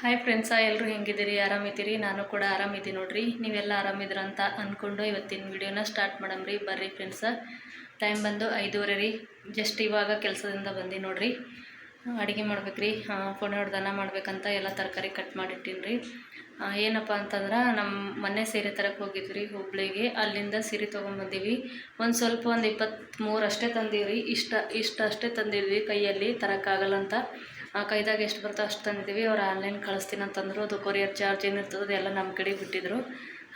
Hi friends ಎಲ್ಲರೂ ಹೆಂಗಿದ್ದೀರಿ? ಆರಾಮಿದ್ದೀರಿ? ನಾನು ಕೂಡ ಆರಾಮಿದ್ದೀನಿ ನೋಡ್ರಿ. ನೀವೆಲ್ಲ ಆರಾಮಿದ್ರ ಅಂತ ಅಂದ್ಕೊಂಡು ಇವತ್ತಿನ ವಿಡಿಯೋನ ಸ್ಟಾರ್ಟ್ ಮಾಡಮ್ರಿ. ಬರ್ರಿ ಫ್ರೆಂಡ್ಸ ಟೈಮ್ ಬಂದು ಐದೂವರೆ ರೀ. ಜಸ್ಟ್ ಇವಾಗ ಕೆಲಸದಿಂದ ಬಂದು ನೋಡ್ರಿ. ಅಡುಗೆ ಮಾಡ್ಬೇಕ್ರಿ. ಫೋನ್ ಹೊಡೆದನ ಮಾಡ್ಬೇಕಂತ ಎಲ್ಲ ತರಕಾರಿ ಕಟ್ ಮಾಡಿಟ್ಟೀನಿ ರೀ ಏನಪ್ಪ ಅಂತಂದ್ರೆ ನಮ್ಮ ಮೊನ್ನೆ ಸೀರೆ ತರಕ್ಕೆ ಹೋಗಿದ್ವಿ ಹುಬ್ಳಿಗೆ. ಅಲ್ಲಿಂದ ಸೀರೆ ತೊಗೊಂಬಂದೀವಿ ಒಂದು ಸ್ವಲ್ಪ ಒಂದು ಇಪ್ಪತ್ತ್ಮೂರು ಅಷ್ಟೇ ತಂದೀವಿ ಇಷ್ಟ ಇಷ್ಟ ಅಷ್ಟೇ ತಂದಿದ್ವಿ ಕೈಯಲ್ಲಿ. ತರೋಕ್ಕಾಗಲ್ಲ ಅಂತ. ಕೈದಾಗ ಎಷ್ಟು ಬರ್ತೋ ಅಷ್ಟು ತಂದಿದ್ದೀವಿ. ಅವ್ರು ಆನ್ಲೈನ್ ಕಳಿಸ್ತೀನಿ ಅಂತಂದರು, ಅದು ಕೊರಿಯರ್ ಚಾರ್ಜ್ ಏನಿರ್ತದೆ ಅದೆಲ್ಲ ನಮ್ಮ ಕಡೆ ಬಿಟ್ಟಿದ್ರು.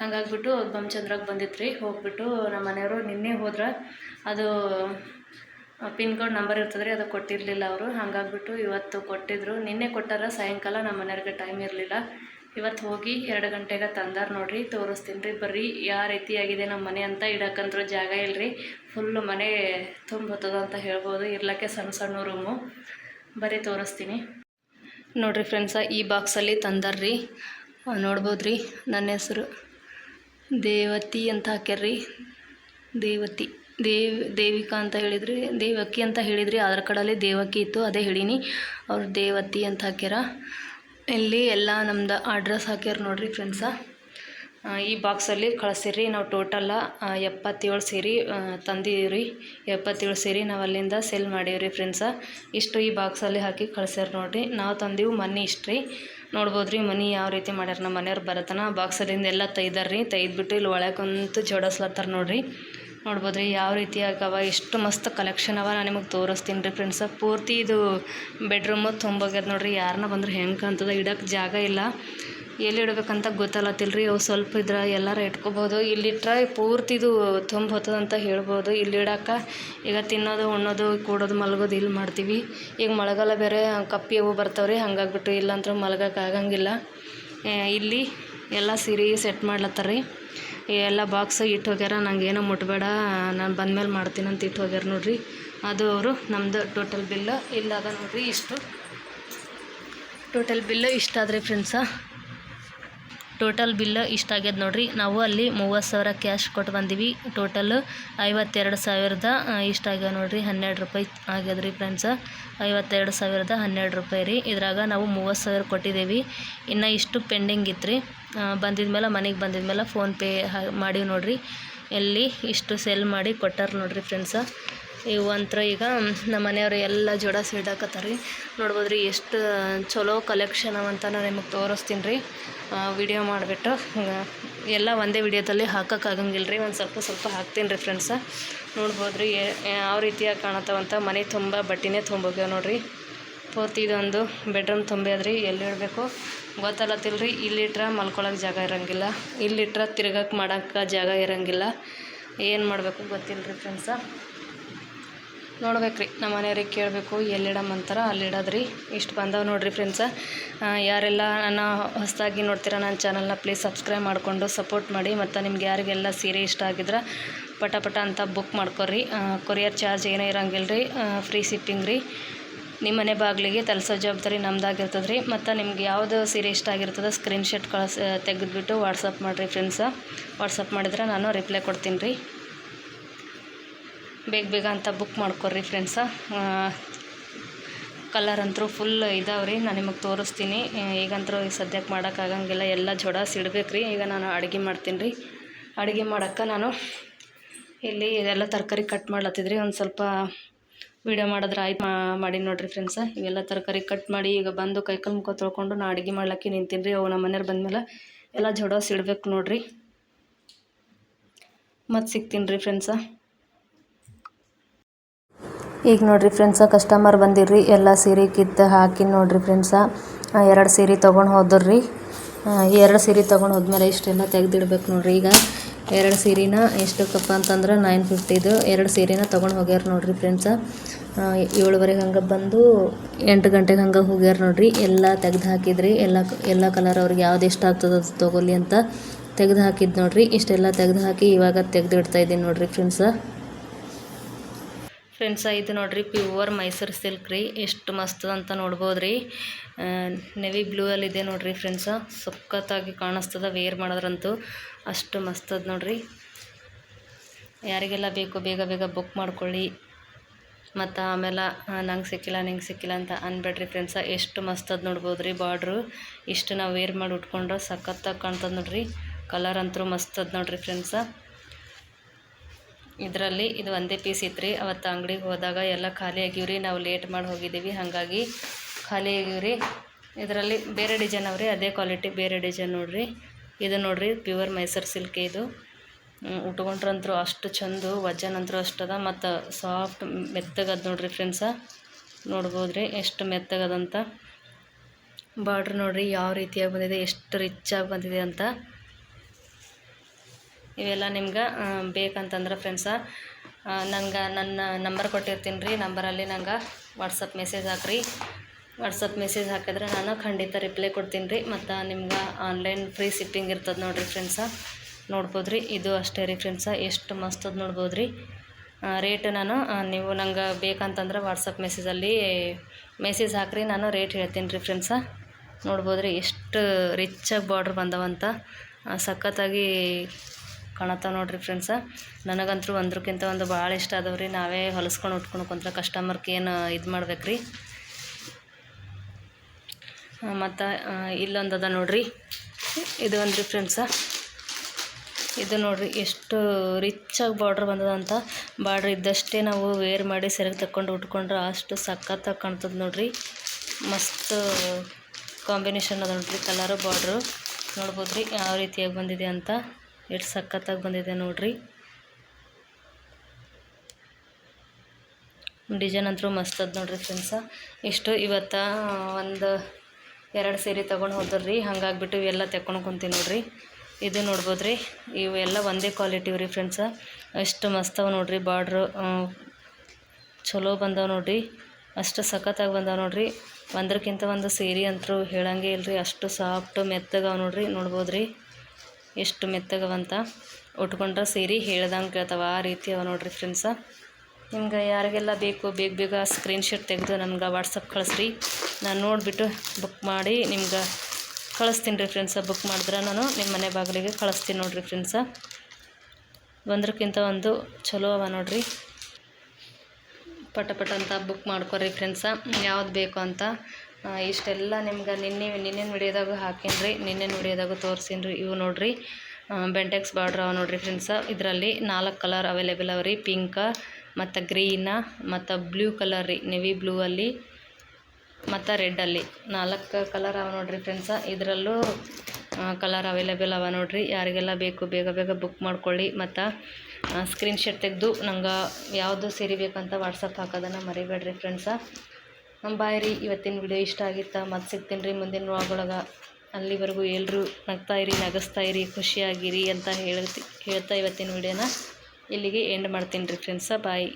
ಹಾಗಾಗ್ಬಿಟ್ಟು ಬೊಮ್ಮಚಂದ್ರಾಗ ಬಂದಿತ್ತು ರೀ ಹೋಗ್ಬಿಟ್ಟು ನಮ್ಮ ಮನೆಯವರು ನಿನ್ನೆ ಹೋದ್ರೆ ಅದು ಪಿನ್ ಕೋಡ್ ನಂಬರ್ ಇರ್ತದೆ ರೀ ಅದು ಕೊಟ್ಟಿರಲಿಲ್ಲ ಅವರು. ಹಾಗಾಗ್ಬಿಟ್ಟು ಇವತ್ತು ಕೊಟ್ಟಿದ್ರು. ನಿನ್ನೆ ಕೊಟ್ಟಾರ, ಸಾಯಂಕಾಲ ನಮ್ಮ ಮನೆಯವ್ರಿಗೆ ಟೈಮ್ ಇರಲಿಲ್ಲ. ಇವತ್ತು ಹೋಗಿ ಎರಡು ಗಂಟೆಗೆ ತಂದಾರ ನೋಡ್ರಿ ತೋರಿಸ್ತೀನಿ ರೀ ಬರ್ರಿ ಯಾವ ರೀತಿ ಆಗಿದೆ ನಮ್ಮ ಮನೆ ಅಂತ ಇಡಕ್ಕಂತರೂ ಜಾಗ ಇಲ್ಲರಿ ಫುಲ್ಲು ಮನೆ ತುಂಬ ಅಂತ ಹೇಳ್ಬೋದು. ಇರ್ಲಕ್ಕೆ ಸಣ್ಣ ಸಣ್ಣ ರೂಮು. ಬರೀ ತೋರಿಸ್ತೀನಿ. ನೋಡಿರಿ ಫ್ರೆಂಡ್ಸ ಈ ಬಾಕ್ಸಲ್ಲಿ ತಂದರ್ರಿ. ನೋಡ್ಬೋದು ರೀ ನನ್ನ ಹೆಸರು ದೇವತಿ ಅಂತ ಹಾಕ್ಯಾರ್ರಿ. ದೇವತಿ, ದೇವ್, ದೇವಿಕಾ ಅಂತ ಹೇಳಿದ್ರಿ. ದೇವಕಿ ಅಂತ ಹೇಳಿದ್ರಿ. ಅದರ ಕಡಲ್ಲಿ ದೇವಕಿ ಇತ್ತು, ಅದೇ ಹೇಳೀನಿ. ಅವ್ರು ದೇವತಿ ಅಂತ ಹಾಕ್ಯಾರ. ಇಲ್ಲಿ ಎಲ್ಲ ನಮ್ದು ಅಡ್ರೆಸ್ ಹಾಕ್ಯಾರ ನೋಡ್ರಿ ಫ್ರೆಂಡ್ಸ ಈ ಬಾಕ್ಸಲ್ಲಿ ಕಳಿಸಿರಿ ನಾವು ಟೋಟಲ್ಲ ಎಪ್ಪತ್ತೇಳು ಸೀರೆ ತಂದೀವಿ ಎಪ್ಪತ್ತೇಳು ಸೀರೆ ನಾವು ಅಲ್ಲಿಂದ ಸೆಲ್ ರೀ ಫ್ರೆಂಡ್ಸ ಇಷ್ಟು ಈ ಬಾಕ್ಸಲ್ಲಿ ಹಾಕಿ ಕಳ್ಸ್ಯಾರ ನೋಡಿರಿ. ನಾವು ತಂದೀವಿ ಮನಿ ಇಷ್ಟು ರೀ ನೋಡ್ಬೋದು ರೀ ಮನಿ ಯಾವ ರೀತಿ ಮಾಡ್ಯಾರ ನಮ್ಮ ಮನೆಯವ್ರು ಬರತನ ಬಾಕ್ಸಲ್ಲಿಂದ ಎಲ್ಲ ತೆಗ್ದಾರ್ರಿ. ತೆಗೆದ್ಬಿಟ್ಟು ಇಲ್ಲಿ ಒಳಗಂತೂ ಜೋಡಿಸ್ಲತ್ತಾರ ನೋಡಿರಿ. ನೋಡ್ಬೋದು ರೀ ಯಾವ ಅವ ಎಷ್ಟು ಮಸ್ತ್ ಕಲೆಕ್ಷನ್ ಅವ. ನಾನು ನಿಮಗೆ ತೋರಿಸ್ತೀನಿ ರೀ ಫ್ರೆಂಡ್ಸ ಪೂರ್ತಿ ಇದು ಬೆಡ್ರೂಮು ತುಂಬೋಗ್ಯದ ನೋಡ್ರಿ. ಯಾರನ್ನ ಬಂದ್ರೆ ಹೆಂಗೆ ಕಾಣ್ತದ. ಇಡಕ್ಕೆ ಜಾಗ ಇಲ್ಲ. ಎಲ್ಲಿ ಇಡಬೇಕಂತ ರೀ ಅವು ಸ್ವಲ್ಪ ಇದ್ರೆ ಎಲ್ಲಾರ ಇಟ್ಕೋಬೋದು. ಇಲ್ಲಿಟ್ರೆ ಪೂರ್ತಿ ಇದು ತುಂಬ ಹೊತ್ತದಂತ ಹೇಳ್ಬೋದು. ಇಲ್ಲಿ ಇಡಕ್ಕೆ ಈಗ ತಿನ್ನೋದು, ಉಣ್ಣೋದು, ಕೂಡೋದು, ಮಲಗೋದು ಇಲ್ಲಿ ಮಾಡ್ತೀವಿ. ಈಗ ಮಳೆಗಾಲ ಬೇರೆ, ಕಪ್ಪಿ ಅವು ಬರ್ತಾವೆ ರೀ ಹಂಗಾಗ್ಬಿಟ್ಟು ಇಲ್ಲಾಂದ್ರೆ ಮಲ್ಗಕ್ಕೆ ಆಗಂಗಿಲ್ಲ ಇಲ್ಲಿ ಎಲ್ಲ ಸೀರೆ ಸೆಟ್ ಮಾಡ್ಲತ್ತಾರ ರೀ ಎಲ್ಲ ಬಾಕ್ಸ್ ಇಟ್ಟು ಹೋಗ್ಯಾರ. ನಂಗೆ ಏನೋ ಮುಟ್ಬೇಡ. ನಾನು ಬಂದಮೇಲೆ ಮಾಡ್ತೀನಿ ಅಂತ ಇಟ್ಟು ಹೋಗ್ಯಾರ ನೋಡ್ರಿ. ಅದು ಅವರು ನಮ್ಮದು ಟೋಟಲ್ ಬಿಲ್ಲು. ಇಲ್ಲದ ನೋಡ್ರಿ ಇಷ್ಟು. ಟೋಟಲ್ ಬಿಲ್ಲು ಇಷ್ಟಾದ್ರಿ ಫ್ರೆಂಡ್ಸ ಟೋಟಲ್ ಬಿಲ್ ಇಷ್ಟ ಆಗ್ಯದ ನೋಡಿರಿ. ನಾವು ಅಲ್ಲಿ ಮೂವತ್ತು ಸಾವಿರ ಕ್ಯಾಶ್ ಕೊಟ್ಟು ಬಂದೀವಿ. ಟೋಟಲ್ ಐವತ್ತೆರಡು ಸಾವಿರದ ಇಷ್ಟ ಆಗ್ಯಾವ ನೋಡಿರಿ. ಹನ್ನೆರಡು ರೂಪಾಯಿ ಆಗ್ಯದ ರೀ ಫ್ರೆಂಡ್ಸ. ಐವತ್ತೆರಡು ಸಾವಿರದ ಹನ್ನೆರಡು ರೂಪಾಯಿ ರೀ. ಇದ್ರಾಗ ನಾವು ಮೂವತ್ತು ಸಾವಿರ ಕೊಟ್ಟಿದ್ದೀವಿ ಇನ್ನು ಇಷ್ಟು ಪೆಂಡಿಂಗ್ ಇತ್ತು ರೀ ಬಂದಿದ್ಮೇಲೆ ಮನೆಗೆ ಬಂದಿದ್ಮೇಲೆ ಫೋನ್ಪೇ ಮಾಡಿವಿ ನೋಡ್ರಿ. ಎಲ್ಲಿ ಇಷ್ಟು ಸೆಲ್ ಮಾಡಿ ಕೊಟ್ಟಾರ ನೋಡ್ರಿ ಫ್ರೆಂಡ್ಸ. ಇವು ಅಂತ್ರ ಈಗ ನಮ್ಮ ಮನೆಯವರು ಎಲ್ಲ ಜೋಡ ಸಿಡಾಕತ್ತಾರೀ ರೀ ನೋಡ್ಬೋದು ರೀ ಎಷ್ಟು ಚಲೋ ಕಲೆಕ್ಷನ್ ಅವಂತ ನಾನು ನಿಮಗೆ ತೋರಿಸ್ತೀನಿ ರೀ. ವಿಡಿಯೋ ಮಾಡಿಬಿಟ್ಟು ಎಲ್ಲ ಒಂದೇ ವಿಡಿಯೋದಲ್ಲಿ ಹಾಕೋಕ್ಕಾಗಂಗಿಲ್ಲ ರೀ ಒಂದು ಸ್ವಲ್ಪ ಸ್ವಲ್ಪ ಹಾಕ್ತೀನಿ ರೀ ಫ್ರೆಂಡ್ಸ ನೋಡ್ಬೋದು ರೀ ಯಾವ ರೀತಿಯಾಗಿ ಕಾಣತ್ತವಂತ ಮನೆ ತುಂಬ ಬಟ್ಟೆನೇ ತುಂಬೋಗ್ಯಾವ ನೋಡಿರಿ. ಪೂರ್ತಿ ಇದೊಂದು ಬೆಡ್ರೂಮ್ ತುಂಬ್ಯಾದ್ರಿ ಎಲ್ಲಿ ಇಡಬೇಕು? ಗೊತ್ತಲ್ಲತ್ತಿಲ್ಲ ರೀ ಇಲ್ಲಿಟ್ರೆ ಮಲ್ಕೊಳಕ್ಕೆ ಜಾಗ ಇರೋಂಗಿಲ್ಲ ಇಲ್ಲಿಟ್ರೆ ತಿರ್ಗಕ್ಕೆ ಮಾಡೋಕ್ಕೆ ಜಾಗ ಇರೋಂಗಿಲ್ಲ. ಏನು ಮಾಡಬೇಕು ಗೊತ್ತಿಲ್ಲ ರೀ ಫ್ರೆಂಡ್ಸ ನೋಡ್ಬೇಕು ರೀ ನಮ್ಮ ಮನೆಯವ್ರಿಗೆ ಕೇಳಬೇಕು ಎಲ್ಲಿಡಮ್ಮಂತಾರ ಅಲ್ಲಿಡೋದ್ರಿ, ಇಷ್ಟು ಬಂದವು ನೋಡಿರಿ ಫ್ರೆಂಡ್ಸ ಯಾರೆಲ್ಲ ನನ್ನ ಹೊಸದಾಗಿ ನೋಡ್ತೀರ ನನ್ನ ಚಾನಲ್ನ ಪ್ಲೀಸ್ ಸಬ್ಸ್ಕ್ರೈಬ್ ಮಾಡಿಕೊಂಡು ಸಪೋರ್ಟ್ ಮಾಡಿ, ಮತ್ತು ನಿಮ್ಗೆ ಯಾರಿಗೆಲ್ಲ ಸೀರೆ ಇಷ್ಟ ಆಗಿದ್ರೆ ಪಟ ಪಟ ಅಂತ ಬುಕ್ ಮಾಡ್ಕೊರಿ. ಕೊರಿಯರ್ ಚಾರ್ಜ್ ಏನೂ ಇರೋಂಗಿಲ್ಲ ರೀ ಫ್ರೀ ಶಿಪ್ಪಿಂಗ್ ರೀ. ನಿಮ್ಮ ಮನೆ ಬಾಗಿಲಿಗೆ ತಲುಸೋ ಜವಾಬ್ದಾರಿ ನಮ್ದಾಗಿರ್ತದೆ ರೀ ಮತ್ತು ನಿಮ್ಗೆ ಯಾವುದು ಸೀರೆ ಇಷ್ಟ ಆಗಿರ್ತದೆ ಸ್ಕ್ರೀನ್ಶಾಟ್ ಕಳಿಸ್, ತೆಗೆದುಬಿಟ್ಟು ವಾಟ್ಸಪ್ ಮಾಡಿರಿ ಫ್ರೆಂಡ್ಸ ವಾಟ್ಸಪ್ ಮಾಡಿದ್ರೆ ನಾನು ರಿಪ್ಲೈ ಕೊಡ್ತೀನಿ ರೀ. ಬೇಗ ಬೇಗ ಅಂತ ಬುಕ್ ಮಾಡ್ಕೊರಿ ಫ್ರೆಂಡ್ಸ ಕಲರ್ ಅಂತೂ ಫುಲ್ ಇದಾವೆ ರೀ ನಾನು ನಿಮಗೆ ತೋರಿಸ್ತೀನಿ. ಈಗಂತೂ ಸದ್ಯಕ್ಕೆ ಮಾಡೋಕ್ಕಾಗಂಗಿಲ್ಲ ಎಲ್ಲ ಜೋಡ ಸಿಡ್ಬೇಕು ರೀ ಈಗ ನಾನು ಅಡುಗೆ ಮಾಡ್ತೀನಿ ರೀ ಅಡುಗೆ ಮಾಡೋಕ್ಕೆ ನಾನು ಇಲ್ಲಿ ಇದೆಲ್ಲ ತರಕಾರಿ ಕಟ್ ಮಾಡ್ಲತ್ತಿದ್ರಿ. ಒಂದು ಸ್ವಲ್ಪ ವೀಡಿಯೋ ಮಾಡಿದ್ರೆ ಆಯ್ತು ಮಾಡಿ ನೋಡಿರಿ ಫ್ರೆಂಡ್ಸ ಇವೆಲ್ಲ ತರಕಾರಿ ಕಟ್ ಮಾಡಿ ಈಗ ಬಂದು ಕೈಕಲ್ ಮುಖ ತೊಳ್ಕೊಂಡು ನಾನು ಅಡುಗೆ ಮಾಡ್ಲಿಕ್ಕೆ ನಿಂತೀನಿ ರೀ ಅವು ನಮ್ಮ ಮನೆಯವ್ರು ಬಂದಮೇಲೆ ಎಲ್ಲ ಜೋಡ ಸಿಡ್ಬೇಕು ನೋಡಿರಿ. ಮತ್ತು ಸಿಗ್ತೀನಿ ರೀ ಫ್ರೆಂಡ್ಸ ಈಗ ನೋಡ್ರಿ ಫ್ರೆಂಡ್ಸ ಕಸ್ಟಮರ್ ಬಂದಿರ್ರಿ. ಎಲ್ಲ ಸೀರೆ ಕಿತ್ತು ಹಾಕಿ ನೋಡ್ರಿ ಫ್ರೆಂಡ್ಸ ಎರಡು ಸೀರೆ ತೊಗೊಂಡು ಹೋದ್ರಿ ಎರಡು ಸೀರೆ ತೊಗೊಂಡು ಹೋದ್ಮೇಲೆ ಇಷ್ಟೆಲ್ಲ ತೆಗೆದಿಡ್ಬೇಕು ನೋಡ್ರಿ. ಈಗ ಎರಡು ಸೀರೆನ ಎಷ್ಟಕ್ಕಪ್ಪ ಅಂತಂದ್ರೆ ನೈನ್ ಫಿಫ್ಟಿದು ಎರಡು ಸೀರೆನ ತೊಗೊಂಡು ಹೋಗ್ಯಾರ ನೋಡ್ರಿ ಫ್ರೆಂಡ್ಸ ಏಳುವರೆಗೆ ಹಂಗೆ ಬಂದು ಎಂಟು ಗಂಟೆಗೆ ಹಂಗೆ ಹೋಗ್ಯಾರ ನೋಡ್ರಿ. ಎಲ್ಲ ತೆಗ್ದು ಹಾಕಿದ್ರಿ. ಎಲ್ಲ ಎಲ್ಲ ಕಲರ್ ಅವ್ರಿಗೆ ಯಾವ್ದು ಇಷ್ಟ ಆಗ್ತದೆ ಅದು ತೊಗೊಲಿ ಅಂತ ತೆಗ್ದು ಹಾಕಿದ್ದು ನೋಡ್ರಿ. ಇಷ್ಟೆಲ್ಲ ತೆಗ್ದು ಹಾಕಿ ಇವಾಗ ತೆಗ್ದು ಇಡ್ತಾ ಇದ್ದೀನಿ ನೋಡ್ರಿ ಫ್ರೆಂಡ್ಸ ಫ್ರೆಂಡ್ಸ ಇದು ನೋಡಿರಿ ಪ್ಯೂವರ್ ಮೈಸೂರು ಸಿಲ್ಕ್ ರೀ. ಎಷ್ಟು ಮಸ್ತ್ ಅಂತ ನೋಡ್ಬೋದು ರೀ ನೆವಿ ಬ್ಲೂ ಇದೆ ನೋಡಿರಿ ಫ್ರೆಂಡ್ಸ ಸಖತ್ತಾಗಿ ಕಾಣಿಸ್ತದ ವೇರ್ ಮಾಡೋದ್ರಂತೂ. ಅಷ್ಟು ಮಸ್ತದ ನೋಡಿರಿ. ಯಾರಿಗೆಲ್ಲ ಬೇಕು, ಬೇಗ ಬೇಗ ಬುಕ್ ಮಾಡ್ಕೊಳ್ಳಿ. ಮತ್ತು ಆಮೇಲೆ ನಂಗೆ ಸಿಕ್ಕಿಲ್ಲ, ನಿಂಗೆ ಸಿಕ್ಕಿಲ್ಲ ಅಂತ ಅನ್ಬೇಡ್ರಿ ಫ್ರೆಂಡ್ಸ ಎಷ್ಟು ಮಸ್ತದ ನೋಡ್ಬೋದು ರೀ ಬಾರ್ಡ್ರು ಇಷ್ಟು ನಾವು ವೇರ್ ಮಾಡಿ ಉಟ್ಕೊಂಡ್ರೆ ಸಖತ್ತಾಗಿ ಕಾಣ್ತದೆ ನೋಡ್ರಿ. ಕಲರ್ ಅಂತೂ ಮಸ್ತದ ನೋಡ್ರಿ ಫ್ರೆಂಡ್ಸ ಇದರಲ್ಲಿ ಇದು ಒಂದೇ ಪೀಸ್ ಇತ್ತು ರೀ ಅವತ್ತು ಅಂಗಡಿಗೆ ಹೋದಾಗ ಎಲ್ಲ ಖಾಲಿ ಆಗಿವ್ರಿ ನಾವು ಲೇಟ್ ಮಾಡಿ ಹೋಗಿದ್ದೀವಿ. ಹಾಗಾಗಿ ಖಾಲಿ ಆಗಿವ್ರಿ ಇದರಲ್ಲಿ ಬೇರೆ ಡಿಸೈನ್ ಅವ್ರಿ. ಅದೇ ಕ್ವಾಲಿಟಿ ಬೇರೆ ಡಿಸೈನ್ ನೋಡ್ರಿ. ಇದು ನೋಡ್ರಿ ಪ್ಯೂರ್ ಮೈಸೂರು ಸಿಲ್ಕ್ ಇದು. ಉಟ್ಕೊಂಡ್ರಂತರೂ ಉಟ್ಕೊಂಡ್ರಂತೂ ಅಷ್ಟು ಚಂದ ವಜನ್ ಅಂತೂ ಅಷ್ಟದ ಮತ್ತು ಸಾಫ್ಟ್ ಮೆತ್ತಗದ ನೋಡ್ರಿ ಫ್ರೆಂಡ್ಸ ನೋಡ್ಬೋದು ರೀ ಎಷ್ಟು ಮೆತ್ತಗದಂತ ಬಾರ್ಡ್ರ್ ನೋಡ್ರಿ, ಯಾವ ರೀತಿಯಾಗಿ ಬಂದಿದೆ, ಎಷ್ಟು ರಿಚ್ ಆಗಿ ಬಂದಿದೆ ಅಂತ. ಇವೆಲ್ಲ ನಿಮ್ಗೆ ಬೇಕಂತಂದ್ರೆ ಫ್ರೆಂಡ್ಸ ನಂಗೆ ನನ್ನ ನಂಬರ್ ಕೊಟ್ಟಿರ್ತೀನಿ ರೀ ನಂಬರಲ್ಲಿ ನಂಗೆ ವಾಟ್ಸಪ್ ಮೆಸೇಜ್ ಹಾಕ್ರಿ. ವಾಟ್ಸಪ್ ಮೆಸೇಜ್ ಹಾಕಿದ್ರೆ ನಾನು ಖಂಡಿತ ರಿಪ್ಲೈ ಕೊಡ್ತೀನಿ ರೀ, ಮತ್ತು ನಿಮ್ಗೆ ಆನ್ಲೈನ್ ಫ್ರೀ ಶಿಪ್ಪಿಂಗ್ ಇರ್ತದೆ ನೋಡಿರಿ ಫ್ರೆಂಡ್ಸ ನೋಡ್ಬೋದು ರೀ. ಇದು ಅಷ್ಟೇ ರೀ ಫ್ರೆಂಡ್ಸ ಎಷ್ಟು ಮಸ್ತ್ ಅದು ನೋಡ್ಬೋದು ರೀ. ರೇಟ್ ನಾನು ನೀವು ನಂಗೆ ಬೇಕಂತಂದ್ರೆ ವಾಟ್ಸಪ್ ಮೆಸೇಜಲ್ಲಿ ಮೆಸೇಜ್ ಹಾಕ್ರಿ, ನಾನು ರೇಟ್ ಹೇಳ್ತೀನಿ ರೀ ಫ್ರೆಂಡ್ಸ ನೋಡ್ಬೋದು ರೀ, ಎಷ್ಟು ರಿಚಾಗಿ ಬಾರ್ಡ್ರ್ ಬಂದವಂತ ಸಖತ್ತಾಗಿ ಕಾಣತ್ತಾವ ನೋಡ್ರಿ ಫ್ರೆಂಡ್ಸ ನನಗಂತೂ ಒಂದ್ರಕ್ಕಿಂತ ಒಂದು ಭಾಳ ಇಷ್ಟ ಅದಾವ ರೀ ನಾವೇ ಹೊಲಿಸ್ಕೊಂಡು ಉಟ್ಕೊಂಡು ಕುಂತ್ರ ಕಸ್ಟಮರ್ಗೆ ಏನು ಇದು ಮಾಡ್ಬೇಕು ರೀ ಮತ್ತು ಇಲ್ಲೊಂದು ಅದ ನೋಡ್ರಿ. ಇದು ಒಂದ್ರಿ ಫ್ರೆಂಡ್ಸ ಇದು ನೋಡ್ರಿ ಎಷ್ಟು ರಿಚಾಗಿ ಬಾರ್ಡ್ರ್ ಬಂದದಂತ ಬಾರ್ಡ್ರ್ ಇದ್ದಷ್ಟೇ ನಾವು ವೇರ್ ಮಾಡಿ ಸೆರೆಗೆ ತಕ್ಕೊಂಡು ಉಟ್ಕೊಂಡ್ರೆ ಅಷ್ಟು ಸಖತ್ತಾಗಿ ಕಾಣ್ತದೆ ನೋಡ್ರಿ. ಮಸ್ತ್ ಕಾಂಬಿನೇಷನ್ ಅದ ನೋಡ್ರಿ ಕಲರು ಬಾರ್ಡ್ರು ನೋಡ್ಬೋದು ರೀ ಯಾವ ರೀತಿಯಾಗಿ ಬಂದಿದೆ ಅಂತ. ಎಷ್ಟು ಸಖತ್ತಾಗಿ ಬಂದಿದೆ ನೋಡ್ರಿ. ಡಿಸೈನ್ ಅಂತೂ ಮಸ್ತ್ ಅದ ನೋಡ್ರಿ ಫ್ರೆಂಡ್ಸ. ಇಷ್ಟು ಇವತ್ತು ಒಂದು ಎರಡು ಸೀರೆ ತೊಗೊಂಡು ಹೋದ್ರಿ ಹಂಗಾಗ್ಬಿಟ್ಟು ಇವೆಲ್ಲ ತೆಕ್ಕೊಂಡು ಕುಂತೀವಿ ನೋಡ್ರಿ. ಇದು ನೋಡ್ಬೋದು ರೀ ಇವೆಲ್ಲ ಒಂದೇ ಕ್ವಾಲಿಟಿ ರೀ ಫ್ರೆಂಡ್ಸ. ಎಷ್ಟು ಮಸ್ತವ ನೋಡ್ರಿ ಬಾರ್ಡ್ರು ಚಲೋ ಬಂದವ ನೋಡ್ರಿ. ಅಷ್ಟು ಸಖತ್ತಾಗಿ ಬಂದವ ನೋಡ್ರಿ. ಒಂದಕ್ಕಿಂತ ಒಂದು ಸೀರೆ ಅಂತೂ ಹೇಳಂಗೆ ಇಲ್ರಿ. ಅಷ್ಟು ಸಾಫ್ಟ್ ಮೆತ್ತಗವ ನೋಡ್ರಿ ನೋಡ್ಬೋದು ರೀ ಎಷ್ಟು ಮೆತ್ತಗವಂತ ಉಟ್ಕೊಂಡ್ರೆ ಸೀರೆ ಹೇಳ್ದಂಗೆ ಕೇಳ್ತಾವೆ ಆ ರೀತಿ ಅವ ನೋಡ್ರಿ ಫ್ರೆಂಡ್ಸ ನಿಮ್ಗೆ ಯಾರಿಗೆಲ್ಲ ಬೇಕು, ಬೇಗ ಬೇಗ ಸ್ಕ್ರೀನ್ಶಾಟ್ ತೆಗೆದು ನನಗೆ ವಾಟ್ಸಪ್ ಕಳಿಸ್ರಿ. ನಾನು ನೋಡಿಬಿಟ್ಟು ಬುಕ್ ಮಾಡಿ ನಿಮ್ಗೆ ಕಳಿಸ್ತೀನಿ ರೀ ಫ್ರೆಂಡ್ಸ ಬುಕ್ ಮಾಡಿದ್ರೆ ನಾನು ನಿಮ್ಮ ಮನೆ ಬಾಗಿಲಿಗೆ ಕಳಿಸ್ತೀನಿ ನೋಡಿರಿ ಫ್ರೆಂಡ್ಸ ಒಂದ್ರಕ್ಕಿಂತ ಒಂದು ಚಲೋ ಅವ ನೋಡ್ರಿ. ಪಟ ಪಟ ಅಂತ ಬುಕ್ ಮಾಡ್ಕೊರಿ ಫ್ರೆಂಡ್ಸ ಯಾವ್ದು ಬೇಕು ಅಂತ. ಇಷ್ಟೆಲ್ಲ ನಿಮ್ಗೆ ನಿನ್ನೆ ನಿನ್ನೆ ವಿಡಿಯೋದಾಗ ಹಾಕೀನಿ ನಿನ್ನೆ ವಿಡಿಯೋದಾಗ ತೋರಿಸೀನಿ ಇವು ನೋಡಿರಿ ಬೆಂಟೆಕ್ಸ್ ಬಾರ್ಡ್ರ್ ಅವ ನೋಡ್ರಿ ಫ್ರೆಂಡ್ಸ ಇದರಲ್ಲಿ ನಾಲ್ಕು ಕಲರ್ ಅವೈಲೇಬಲ್ ಅವ ರೀ ಪಿಂಕ ಮತ್ತು ಗ್ರೀನ ಮತ್ತು ಬ್ಲೂ ಕಲರ್ ರೀ. ನೆವಿ ಬ್ಲೂ ಅಲ್ಲಿ, ಮತ್ತು ರೆಡ್ಡಲ್ಲಿ ನಾಲ್ಕು ಕಲರ್ ಅವ ನೋಡ್ರಿ ಫ್ರೆಂಡ್ಸ ಇದರಲ್ಲೂ ಕಲರ್ ಅವೈಲೇಬಲ್ ಅವ ನೋಡ್ರಿ. ಯಾರಿಗೆಲ್ಲ ಬೇಕು, ಬೇಗ ಬೇಗ ಬುಕ್ ಮಾಡ್ಕೊಳ್ಳಿ. ಮತ್ತು ಸ್ಕ್ರೀನ್ಶಾಟ್ ತೆಗೆದು ನಂಗೆ ಯಾವುದು ಸೀರಿ ಬೇಕಂತ ವಾಟ್ಸಪ್ ಹಾಕೋದನ್ನು ಮರಿಬೇಡ್ರಿ ಫ್ರೆಂಡ್ಸ ಬಾಯ್ ರೀ ಇವತ್ತಿನ ವಿಡಿಯೋ ಇಷ್ಟ ಆಗಿತ್ತಾ? ಮತ್ತೆ ಸಿಗ್ತೀನಿ ರೀ ಮುಂದಿನ ಒಳಗೊಳಗೆ ಅಲ್ಲಿವರೆಗೂ ಎಲ್ಲರೂ ನಗ್ತಾ ಇರಿ, ನಗಿಸ್ತಾ ಇರಿ, ಖುಷಿಯಾಗಿರಿ ಅಂತ ಹೇಳ್ತಿ ಹೇಳ್ತಾ ಇವತ್ತಿನ ವಿಡಿಯೋನ ಇಲ್ಲಿಗೆ ಎಂಡ್ ಮಾಡ್ತೀನಿ ರೀ ಫ್ರೆಂಡ್ಸ ಬಾಯ್